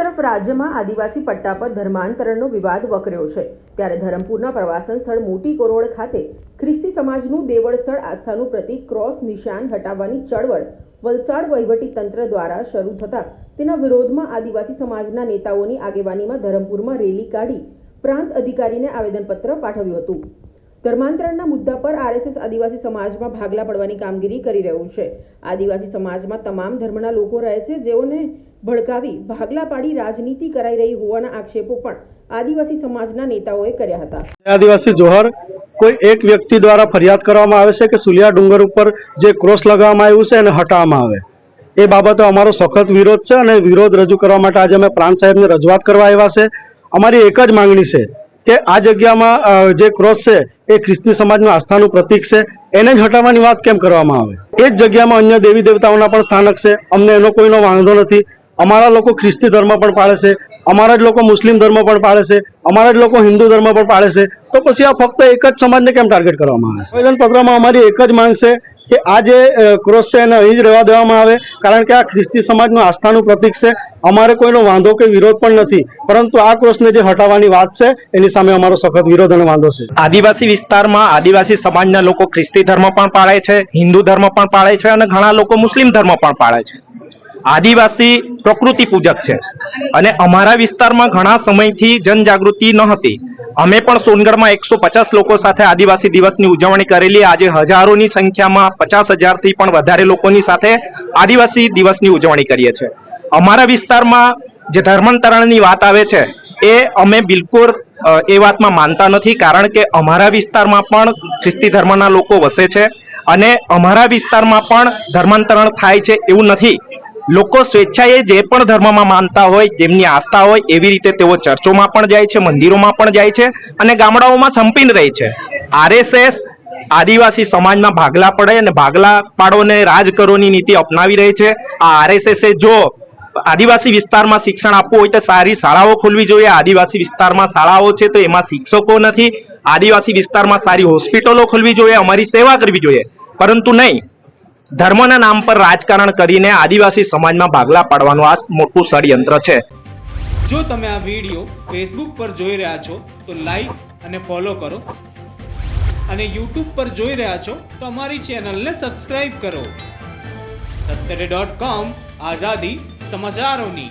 તરફ રાજ્યમાં આદિવાસી પટ્ટા પર ધર્માંતરણનો વિવાદ વકર્યો છે. ત્યારે ધરમપુરના પ્રવાસન સ્થળ મોટી કોરોડ ખાતે ખ્રિસ્તી સમાજનું દેવળ સ્થળ આસ્થાનું પ્રતીક ક્રોસ નિશાન હટાવવાની ચળવળ વલસાડ વહીવટી તંત્ર દ્વારા શરૂ થતા તેના વિરોધમાં આદિવાસી સમાજના નેતાઓની આગેવાનીમાં ધરમપુરમાં રેલી કાઢી પ્રાંત અધિકારીને આવેદનપત્ર પાઠવ્યું હતું. ધર્માંતરણના મુદ્દા પર આરએસએસ આદિવાસી સમાજમાં ભાગલા પડવાની કામગીરી કરી રહ્યું છે. આદિવાસી સમાજમાં તમામ ધર્મના લોકો રહે છે, જેઓને ભડકાવી ભાગલા પાડી રાજનીતિ કરાઈ રહી હોવાના આક્ષેપો પણ આદિવાસી સમાજના નેતાઓએ કર્યા હતા. આદિવાસી જોહર, કોઈ એક વ્યક્તિ દ્વારા ફરિયાદ કરવામાં આવે છે કે સુલિયા ડુંગર ઉપર જે ક્રોસ લગાવવામાં આવ્યું છે એને હટાવવામાં આવે? એ બાબતે અમારો સખત વિરોધ છે અને વિરોધ રજૂ કરવા માટે આજે અમે પ્રાંત સાહેબને રજૂઆત કરવા આવ્યા છે. અમારી એક જ માંગણી છે કે આ જગ્યામાં જે ક્રોસ છે એ ખ્રિસ્તી સમાજનું આસ્થાનું પ્રતીક છે. એને જ હટાવવાની વાત કેમ કરવામાં આવે? એ જ જગ્યામાં અન્ય દેવી દેવતાઓના પણ સ્થાનક છે. અમને એનો કોઈનો વાંધો નથી. અમારા લોકો ખ્રિસ્તી ધર્મ પણ પાળે છે અમારા જ લોકો મુસ્લિમ ધર્મ પણ પાળે છે અમારા જ લોકો હિન્દુ ધર્મ પણ પાળે છે. તો પછી આ ફક્ત એક જ સમાજને કેમ ટાર્ગેટ કરવામાં આવે છે? આવેદન પત્રમાં અમારી એક જ માંગ છે કે આ જે ક્રોસ છે એને અહીં જ રહેવા દેવામાં આવે કારણ કે આ ખ્રિસ્તી સમાજનું આસ્થાનું પ્રતીક છે. અમારે કોઈનો વાંધો કે વિરોધ પણ નથી પરંતુ આ ક્રોસને જે હટાવવાની વાત છે એની સામે અમારો સખત વિરોધ અને વાંધો છે. આદિવાસી વિસ્તારમાં આદિવાસી સમાજના લોકો ખ્રિસ્તી ધર્મ પણ પાળે છે હિન્દુ ધર્મ પણ પાળે છે અને ઘણા લોકો મુસ્લિમ ધર્મ પણ પાળે છે. આદિવાસી પ્રકૃતિ પૂજક છે. અને અમારા વિસ્તારમાં ઘણા સમયથી જનજાગૃતિ ન હતી. અમે પણ સોનગઢમાં એકસો પચાસ લોકો સાથે આદિવાસી દિવસની ઉજવણી કરેલી. આજે હજારોની સંખ્યામાં પચાસ હજારથી પણ વધારે લોકોની સાથે આદિવાસી દિવસની ઉજવણી કરીએ છીએ. અમારા વિસ્તારમાં જે ધર્માંતરણની વાત આવે છે, એ અમે બિલકુલ એ વાતમાં માનતા નથી, કારણ કે અમારા વિસ્તારમાં પણ ખ્રિસ્તી ધર્મના લોકો વસે છે. અને અમારા વિસ્તારમાં પણ ધર્માંતરણ થાય છે એવું નથી. લોકો સ્વેચ્છાએ જે પણ ધર્મમાં માનતા હોય, જેમની આસ્થા હોય, એવી રીતે તેઓ ચર્ચોમાં પણ જાય છે, મંદિરોમાં પણ જાય છે અને ગામડાઓમાં સંપીને રહે છે. આરએસએસ આદિવાસી સમાજમાં ભાગલા પડે અને ભાગલા પાડોને રાજ કરોની નીતિ અપનાવી રહી છે. આ આરએસએસ જો આદિવાસી વિસ્તારમાં શિક્ષણ આપવું હોય તો સારી શાળાઓ ખોલવી જોઈએ. આદિવાસી વિસ્તારમાં શાળાઓ છે તો એમાં શિક્ષકો નથી. આદિવાસી વિસ્તારમાં સારી હોસ્પિટલો ખોલવી જોઈએ. અમારી સેવા કરવી જોઈએ. પરંતુ નહીં ધર્મના નામ પર રાજકારણ કરીને આદિવાસી સમાજમાં ભાગલા પાડવાનું આ મોટું ષડયંત્ર છે. જો તમે આ વીડિયો ફેસબુક પર જોઈ રહ્યા છો, તો લાઈક અને ફોલો કરો. અને યુટ્યુબ પર જોઈ રહ્યા છો, તો અમારી ચેનલને સબસ્ક્રાઇબ કરો. સત્તરે ડોટ કોમ આઝાદી સમાચારોની.